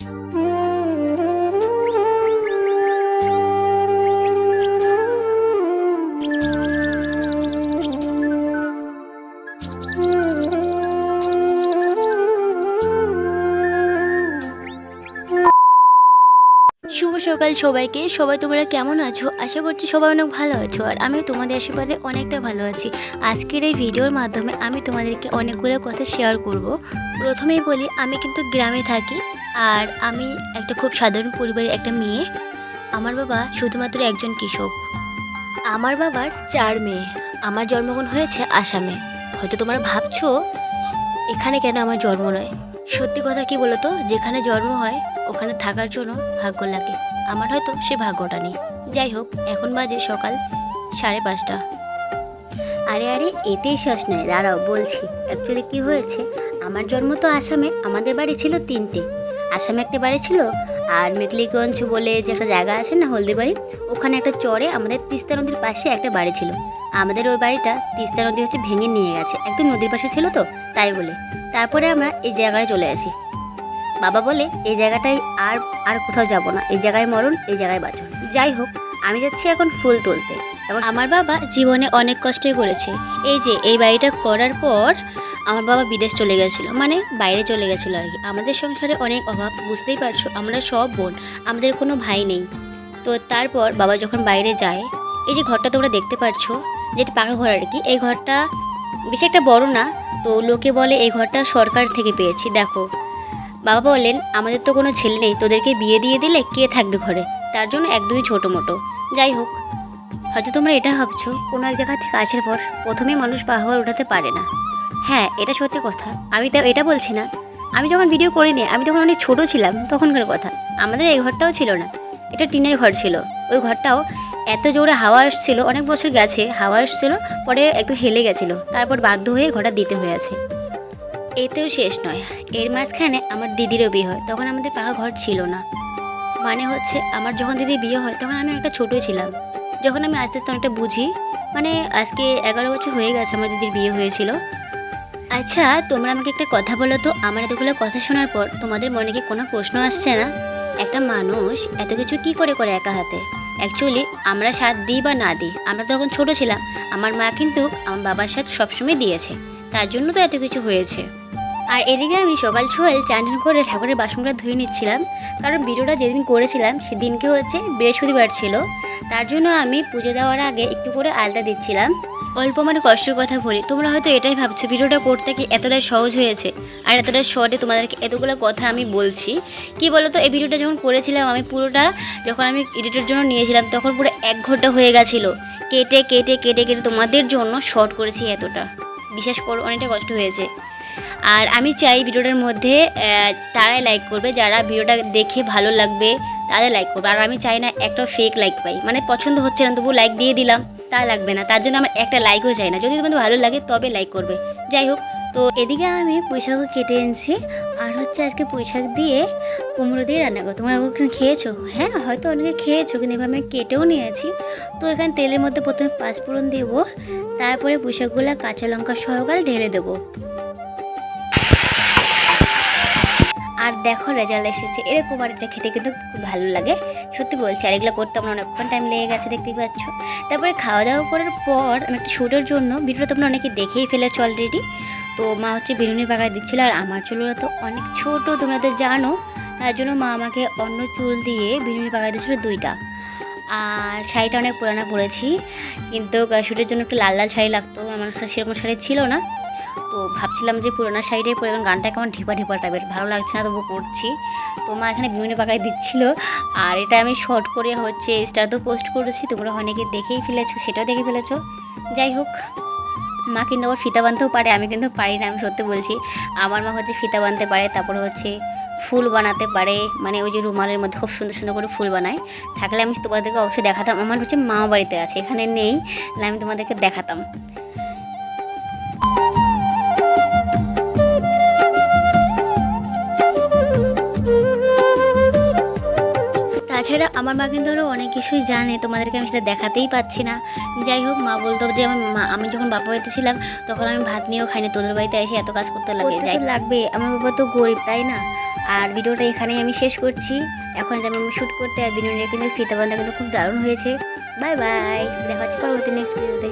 Mm-hmm. সকাল সবাইকে। সবাই, তোমরা কেমন আছো? আশা করছি সবাই অনেক ভালো আছো। আর আমি তোমাদের আশীর্বাদে অনেকটা ভালো আছি। আজকের এই ভিডিওর মাধ্যমে আমি তোমাদেরকে অনেকগুলো কথা শেয়ার করব। প্রথমেই বলি, আমি কিন্তু গ্রামে থাকি। আর আমি একটা খুব সাধারণ পরিবারের একটা মেয়ে। আমার বাবা শুধুমাত্র একজন কৃষক। আমার বাবার চার মেয়ে। আমার জন্মগ্রহণ হয়েছে আসামে। হয়তো তোমরা ভাবছ, এখানে কেন আমার জন্ম নয়? সত্যি কথা কি বলতো? যেখানে জন্ম হয়, ওখানে থাকার জন্য ভাগ্য লাগে। আমার হয়তো সে ভাগ্যটা নেই। যাই হোক, এখন বাজে সকাল সাড়ে পাঁচটা। আরে আরে, এতেই শেষ নয়, দাঁড়াও, বলছি। অ্যাকচুয়ালি কি হয়েছে? আমার জন্ম তো আসামে, আমাদের বাড়ি ছিল তিনটে। আসামে একটা বাড়ি ছিল, আর মেকলিগঞ্জ বলে যে একটা জায়গা আছে না হলদিবাড়ি ওখানে একটা চরে আমাদের তিস্তা নদীর পাশে একটা বাড়ি ছিল। আমাদের ওই বাড়িটা তিস্তা নদী হচ্ছে ভেঙে নিয়ে গেছে। একদম নদীর পাশে ছিল তো, তাই বলে। তারপরে আমরা এই জায়গায় চলে আসি। বাবা বলে, এই জায়গাটায় আর আর কোথাও যাব না। এই জায়গায় মরণ, এই জায়গায় বাঁচন। যাই হোক, আমি যাচ্ছি এখন ফুল তুলতে। এবং আমার বাবা জীবনে অনেক কষ্টই করেছে। এই যে, এই বাড়িটা করার পর আমার বাবা বিদেশ চলে গেছিল। মানে বাইরে চলে গেছিল আর কি। আমাদের সংসারে অনেক অভাব, বুঝতেই পারছ? আমরা সব বোন, আমাদের কোনো ভাই নেই। তো তারপর বাবা যখন বাইরে যায়, এই যে ঘরটা তোমরা দেখতে পাচ্ছ যেটা পাকা ঘর আর কি, এই ঘরটা বেশি একটা বড় না। তো লোকে বলে এই ঘরটা সরকার থেকে পেয়েছি। দেখো বাবা বলেন আমাদের তো কোনো ছেলে নেই, তোদেরকে বিয়ে দিয়ে দিলে কে থাকবে ঘরে? তার জন্য এক দুই ছোটো মোটো। যাই হোক, হয়তো তোমরা এটা ভাবছ, কোনো এক জায়গা থেকে আসার পর প্রথমে মানুষ পাহাড় উঠাতে পারে না। হ্যাঁ এটা সত্যি কথা। আমি তো, এটা বলছি না। আমি যখন ভিডিও করিনি, আমি তখন অনেক ছোটো ছিলাম, তখনকার কথা। আমাদের এই ঘরটাও ছিল না। এটা টিনের ঘর ছিল। ওই ঘরটাও এত জোরে হাওয়া আসছিল অনেক বছর গেছে, হাওয়া আসছিল পরে একটু হেলে গেছিল। তারপর বাধ্য হয়ে ঘরটা দিতে হয়েছে এতেও শেষ নয়। এর মাঝখানে আমার দিদিরও বিয়ে হয়। তখন আমাদের পাকা ঘর ছিল না। মানে হচ্ছে আমার যখন দিদির বিয়ে হয়, তখন আমি একটা ছোটো ছিলাম। যখন আমি আস্তে আস্তে অনেকটা বুঝি মানে আজকে এগারো বছর হয়ে গেছে আমার দিদির বিয়ে হয়েছিল। আচ্ছা তোমরা আমাকে একটা কথা বলো তো। আমার এতগুলো কথা শোনার পর তোমাদের মনে কি কোনো প্রশ্ন আসছে না? একটা মানুষ এত কিছু কি করে করে একা হাতে? অ্যাকচুয়ালি আমরা সাথ দিই বা না দিই, আমরা তখন ছোট ছিলাম। আমার মা কিন্তু আমার বাবার সাথে সবসময় দিয়েছে। তার জন্য তো এত কিছু হয়েছে। আর এদিকে আমি সকাল সকাল চান করে ঠাকুরের বাসনটা ধুয়ে নিচ্ছিলাম। কারণ ভিডিওটা যেদিন করেছিলাম সেদিনকে হচ্ছে বৃহস্পতিবার ছিল। তার জন্য আমি পুজো দেওয়ার আগে একটু করে আলতা দিচ্ছিলাম। অল্প মানে কষ্টের কথা বলি, তোমরা হয়তো এটাই ভাবছ, ভিডিওটা করতে কি এতটাই সহজ হয়েছে? আর এতটা শর্টে তোমাদেরকে এতগুলো কথা আমি বলছি। কি বলো তো এই ভিডিওটা যখন করেছিলাম, আমি পুরোটা যখন আমি এডিটের জন্য নিয়েছিলাম, তখন পুরো এক ঘণ্টা হয়ে গেছিল। কেটে কেটে কেটে কেটে তোমাদের জন্য শর্ট করেছি এতটা। বিশ্বাস করো, অনেকটা কষ্ট হয়েছে। আর আমি চাই ভিডিওটার মধ্যে তারাই লাইক করবে, যারা ভিডিওটা দেখে ভালো লাগবে তাদের লাইক করবে। আর আমি চাই না একটা ফেক লাইক পাই। মানে পছন্দ হচ্ছে না তবু লাইক দিয়ে দিলাম তা লাগবে না। তার জন্য আমার একটা লাইকও চাই না। যদি তোমাদের ভালো লাগে, তবে লাইক করবে। যাই হোক, তো এদিকে আমি পুঁইশাকও কেটে এনেছি। আর হচ্ছে আজকে পুঁইশাক দিয়ে কুমড়ো দিয়ে রান্না করো তোমরা ওখানে খেয়েছো? হ্যাঁ হয়তো অনেকে খেয়েছো, কিন্তু এভাবে আমি কেটেও নিয়েছি। তো এখানে তেলের মধ্যে প্রথমে পাঁচফোড়ন দেবো, তারপরে পুঁইশাকগুলো কাঁচা লঙ্কা সহকারে ঢেলে দেবো। আর দেখো রেজাল্ট এসেছে। এরকম আর এটা খেতে কিন্তু খুব ভালো লাগে। সত্যি বলছি, আর এগুলো করতে আমার অনেকক্ষণ টাইম লেগে গেছে, দেখতেই পাচ্ছ। তারপরে খাওয়া দাওয়া করার পর, আমি একটা শ্যুটের জন্য, ভিডিওটা তোমরা অনেকে দেখেই ফেলেছো অলরেডি তো মা হচ্ছে বিরুনি পাকায় দিচ্ছিল, আর আমার চুলগুলো তো অনেক ছোট, তোমরা তো জানো। তার জন্য মা আমাকে অন্য চুল দিয়ে বিরুনি পাকায় দিচ্ছিল দুইটা। আর শাড়িটা অনেক পুরানো পরেছি, কিন্তু শ্যুটের জন্য একটু লাল লাল শাড়ি লাগতো, আমার সেরকম শাড়ি ছিল না। তো ভাবছিলাম যে পুরোনো সাইডে পরে এখন গানটা কেমন ঢিপা ঢিপা টাইপের ভালো লাগছে না তবু করছি তো মা এখানে বিভিন্ন পাকায় দিচ্ছিল। আর এটা আমি শর্ট করে হচ্ছে স্টার তো পোস্ট করেছি। তোমরা অনেকে দেখেই ফেলেছো, সেটাও দেখে ফেলেছো। যাই হোক, মা কিন্তু আবার ফিতা বাঁধতেও পারে, আমি কিন্তু পারি না, আমি সত্যি বলছি। আমার মা হচ্ছে ফিতা বাঁধতে পারে, তারপরে হচ্ছে ফুল বানাতে পারে। মানে ওই যে রুমালের মধ্যে খুব সুন্দর সুন্দর করে ফুল বানায়। থাকলে আমি তোমাদেরকে অবশ্যই দেখাতাম। আমার হচ্ছে মা বাড়িতে আছে, এখানে নেই। আমি তোমাদেরকে দেখাতাম। তাছাড়া আমার মা কিন্তু আরও অনেক কিছুই জানে তোমাদেরকে আমি সেটা দেখাতেই পাচ্ছি না। যাই হোক মা বলতো যে আমার মা আমি যখন বাপা বাড়িতে ছিলাম তখন আমি ভাত নিয়েও খাইনি তোদের বাড়িতে এসে এত কাজ করতে লাগে যাই লাগবে আমার বাবা তো গরিব তাই না? আর ভিডিওটা এখানেই আমি শেষ করছি এখন যেমন আমি শ্যুট করতে আর বিনোদনের কিন্তু ফিতাবন্ধা কিন্তু খুব দারুণ হয়েছে। বাই বাই দেখা হচ্ছে পরবর্তী নেক্সট ভিডিওতে